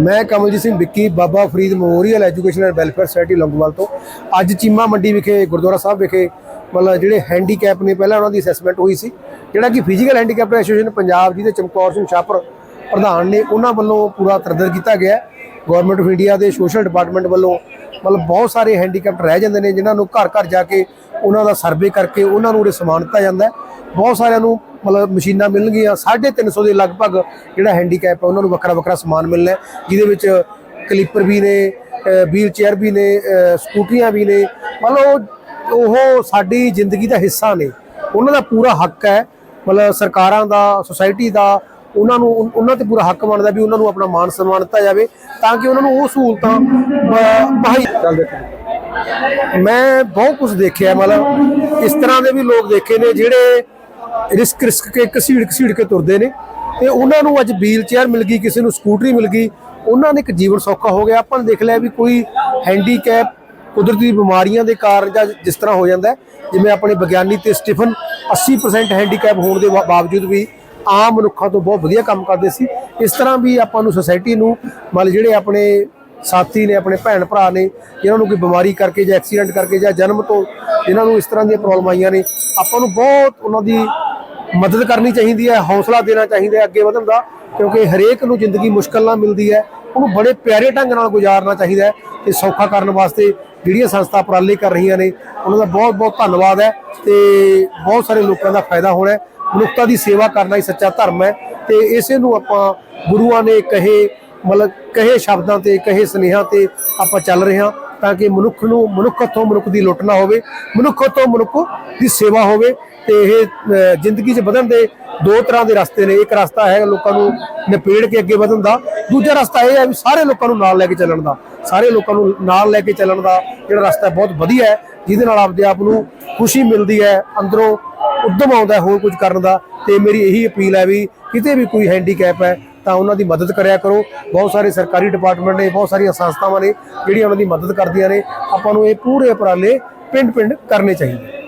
ਮੈਂ Kamaljit Singh Vicky, Baba Farid memorial education and welfare society Longowal ਤੋਂ। ਅੱਜ ਚੀਮਾ ਮੰਡੀ ਵਿਖੇ, ਗੁਰਦੁਆਰਾ ਸਾਹਿਬ ਵਿਖੇ, ਮਤਲਬ ਜਿਹੜੇ ਹੈਂਡੀਕੈਪ ਨੇ, ਪਹਿਲਾਂ ਉਹਨਾਂ ਦੀ ਅਸੈਸਮੈਂਟ ਹੋਈ ਸੀ। ਜਿਹੜਾ ਕਿ ਫਿਜ਼ੀਕਲ ਹੈਂਡੀਕੈਪ ਐਸੋਸੀਏਸ਼ਨ ਪੰਜਾਬ ਜਿਹਦੇ ਚਮਕੌਰ ਸਿੰਘ ਛਾਪਰ ਪ੍ਰਧਾਨ ਨੇ, ਉਹਨਾਂ ਵੱਲੋਂ ਪੂਰਾ ਤਰਦਰ ਕੀਤਾ ਗਿਆ। ਗਵਰਨਮੈਂਟ ਆਫ ਇੰਡੀਆ ਦੇ ਸੋਸ਼ਲ ਡਿਪਾਰਟਮੈਂਟ ਵੱਲੋਂ ਮਤਲਬ ਬਹੁਤ ਸਾਰੇ ਹੈਂਡੀਕੈਪਟ ਰਹਿ ਜਾਂਦੇ ਨੇ, ਜਿਨ੍ਹਾਂ ਨੂੰ ਘਰ ਘਰ ਜਾ ਕੇ ਉਹਨਾਂ ਦਾ ਸਰਵੇ ਕਰਕੇ ਉਹਨਾਂ ਨੂੰ ਉਰੇ ਸਮਾਨ ਦਿੱਤਾ ਜਾਂਦਾ ਬਹੁਤ ਸਾਰਿਆਂ ਨੂੰ ਮਤਲਬ ਮਸ਼ੀਨਾਂ ਮਿਲਣਗੀਆਂ 350 ਦੇ ਲਗਭਗ ਜਿਹੜਾ ਹੈਂਡੀਕੈਪ ਹੈ ਉਹਨਾਂ ਨੂੰ ਵੱਖਰਾ ਵੱਖਰਾ ਸਮਾਨ ਮਿਲਣਾ ਜਿਹਦੇ ਵਿੱਚ ਕਲੀਪਰ ਵੀ ਨੇ ਵੀਲ ਚੇਅਰ ਵੀ ਨੇ ਅ, ਸਕੂਟਰੀਆਂ ਵੀ ਨੇ। ਮਤਲਬ ਉਹ ਉਹ ਸਾਡੀ ਜ਼ਿੰਦਗੀ ਦਾ ਹਿੱਸਾ ਨੇ। ਉਹਨਾਂ ਦਾ ਪੂਰਾ ਹੱਕ ਹੈ ਮਤਲਬ ਸਰਕਾਰਾਂ ਦਾ ਸੁਸਾਇਟੀ ਦਾ ਉਹਨਾਂ ਨੂੰ ਉਹਨਾਂ ਤੇ ਪੂਰਾ ਹੱਕ ਬਣਦਾ ਵੀ ਉਹਨਾਂ ਨੂੰ ਆਪਣਾ ਮਾਨ ਸਨਮਾਨ ਦਿੱਤਾ ਜਾਵੇ ਤਾਂ ਕਿ ਉਹਨਾਂ ਨੂੰ ਉਹ ਸਹੂਲਤਾਂ ਮੁਹੱਈਆ ਮੈਂ ਬਹੁਤ ਕੁਝ ਦੇਖਿਆ ਮਤਲਬ ਇਸ ਤਰ੍ਹਾਂ ਦੇ ਵੀ ਲੋਕ ਦੇਖੇ ਨੇ ਜਿਹੜੇ ਰਿਸਕ ਰਿਸਕ ਕੇ ਘਸੀੜ ਘਸੀੜ ਕੇ ਤੁਰਦੇ ਨੇ ਤੇ ਉਹਨਾਂ ਨੂੰ ਅੱਜ ਵੀਲ ਚੇਅਰ ਮਿਲ ਗਈ, ਕਿਸੇ ਨੂੰ ਸਕੂਟਰੀ ਮਿਲ ਗਈ। ਉਹਨਾਂ ਨੇ ਇੱਕ ਜੀਵਨ ਸੌਖਾ ਹੋ ਗਿਆ। ਆਪਾਂ ਨੇ ਦੇਖ ਲਿਆ ਵੀ ਕੋਈ ਹੈਂਡੀਕੈਪ ਕੁਦਰਤੀ ਬਿਮਾਰੀਆਂ ਦੇ ਕਾਰਨ ਜਾਂ ਜਿਸ ਤਰ੍ਹਾਂ ਹੋ ਜਾਂਦਾ ਜਿਵੇਂ ਆਪਣੇ ਵਿਗਿਆਨੀ ਤੇ ਸਟੀਫਨ 80% ਹੈਂਡੀਕੈਪ ਹੋਣ ਦੇ ਬਾ- ਬਾਵਜੂਦ ਵੀ ਆਮ ਮਨੁੱਖਾਂ ਤੋਂ ਬਹੁਤ ਵਧੀਆ ਕੰਮ ਕਰਦੇ ਸੀ। ਇਸ ਤਰ੍ਹਾਂ ਵੀ ਆਪਾਂ ਨੂੰ ਸੁਸਾਇਟੀ ਨੂੰ, ਮਤਲਬ ਜਿਹੜੇ ਆਪਣੇ ਸਾਥੀ ਨੇ, ਆਪਣੇ ਭੈਣ ਭਰਾ ਨੇ, ਜਿਨ੍ਹਾਂ ਨੂੰ ਕੋਈ ਬਿਮਾਰੀ ਕਰਕੇ ਜਾਂ ਐਕਸੀਡੈਂਟ ਕਰਕੇ ਜਾਂ ਜਨਮ ਤੋਂ ਜਿਨ੍ਹਾਂ ਨੂੰ ਇਸ ਤਰ੍ਹਾਂ ਦੀਆਂ ਪ੍ਰੋਬਲਮ ਆਈਆਂ ਨੇ, ਆਪਾਂ ਨੂੰ ਬਹੁਤ ਉਹਨਾਂ ਦੀ ਮਦਦ ਕਰਨੀ ਚਾਹੀਦੀ ਹੈ, ਹੌਸਲਾ ਦੇਣਾ ਚਾਹੀਦਾ ਹੈ ਅੱਗੇ ਵਧਣ ਦਾ, ਕਿਉਂਕਿ ਹਰੇਕ ਨੂੰ ਜ਼ਿੰਦਗੀ ਮੁਸ਼ਕਲ ਨਾਲ ਮਿਲਦੀ ਹੈ। ਉਹਨੂੰ ਬੜੇ ਪਿਆਰੇ ਢੰਗ ਨਾਲ ਗੁਜ਼ਾਰਨਾ ਚਾਹੀਦਾ ਹੈ ਤੇ ਸੌਖਾ ਕਰਨ ਵਾਸਤੇ ਜਿਹੜੀਆਂ ਸੰਸਥਾ ਉਪਰਾਲੇ ਕਰ ਰਹੀਆਂ ਨੇ, ਉਹਨਾਂ ਦਾ ਬਹੁਤ ਬਹੁਤ ਧੰਨਵਾਦ ਹੈ ਤੇ ਬਹੁਤ ਸਾਰੇ ਲੋਕਾਂ ਦਾ ਫਾਇਦਾ ਹੋਣਾ ਹੈ। ਮਨੁੱਖਤਾ ਦੀ ਸੇਵਾ ਕਰਨਾ ਹੀ ਸੱਚਾ ਧਰਮ ਹੈ ਤੇ ਇਸੇ ਨੂੰ ਆਪਾਂ ਗੁਰੂਆਂ ਨੇ ਕਹੇ, ਮਤਲਬ ਕਹੇ ਸ਼ਬਦਾਂ ਤੇ, ਕਹੇ ਸੁਨੇਹਾਂ ਤੇ ਆਪਾਂ ਚੱਲ ਰਹੇ ਹਾਂ। ਤਾਂ ਕਿ ਮਨੁੱਖ ਨੂੰ, ਮਨੁੱਖ ਤੋਂ ਮਨੁੱਖ ਦੀ ਲੁੱਟ ਨਾ ਹੋਵੇ, ਮਨੁੱਖ ਤੋਂ ਮਨੁੱਖ ਦੀ ਸੇਵਾ ਹੋਵੇ ਤੇ ਇਹ ਜ਼ਿੰਦਗੀ 'ਚ ਵਧਣ ਦੇ ਦੋ ਤਰ੍ਹਾਂ ਦੇ ਰਸਤੇ ਨੇ। ਇੱਕ ਰਸਤਾ ਹੈ ਲੋਕਾਂ ਨੂੰ ਨਿਪੇੜ ਕੇ ਅੱਗੇ ਵਧਣ ਦਾ, ਦੂਜਾ ਰਸਤਾ ਇਹ ਹੈ ਵੀ ਸਾਰੇ ਲੋਕਾਂ ਨੂੰ ਨਾਲ ਲੈ ਕੇ ਚੱਲਣ ਦਾ। ਸਾਰੇ ਲੋਕਾਂ ਨੂੰ ਨਾਲ ਲੈ ਕੇ ਚੱਲਣ ਦਾ ਜਿਹੜਾ ਰਸਤਾ ਬਹੁਤ ਵਧੀਆ ਹੈ, ਜਿਹਦੇ ਨਾਲ ਆਪਦੇ ਆਪ ਨੂੰ ਖੁਸ਼ੀ ਮਿਲਦੀ ਹੈ, ਅੰਦਰੋਂ ਉਦਮ ਆਉਂਦਾ ਹੋਰ ਕੁਝ ਕਰਨ ਦਾ। ਤੇ ਮੇਰੀ ਇਹੀ ਅਪੀਲ ਹੈ ਵੀ ਕਿਤੇ ਵੀ ਕੋਈ ਹੈਂਡੀਕੈਪ ਹੈ ਤਾਂ ਉਹਨਾਂ ਦੀ ਮਦਦ ਕਰਿਆ ਕਰੋ। ਬਹੁਤ ਸਾਰੇ ਸਰਕਾਰੀ ਡਿਪਾਰਟਮੈਂਟ ਨੇ, ਬਹੁਤ ਸਾਰੀਆਂ ਸੰਸਥਾਵਾਂ ਨੇ ਜਿਹੜੀਆਂ ਉਹਨਾਂ ਦੀ ਮਦਦ ਕਰਦੀਆਂ ਨੇ। ਆਪਾਂ ਨੂੰ ਇਹ ਪੂਰੇ ਉਪਰਾਲੇ ਪਿੰਡ ਪਿੰਡ ਕਰਨੇ ਚਾਹੀਦੇ।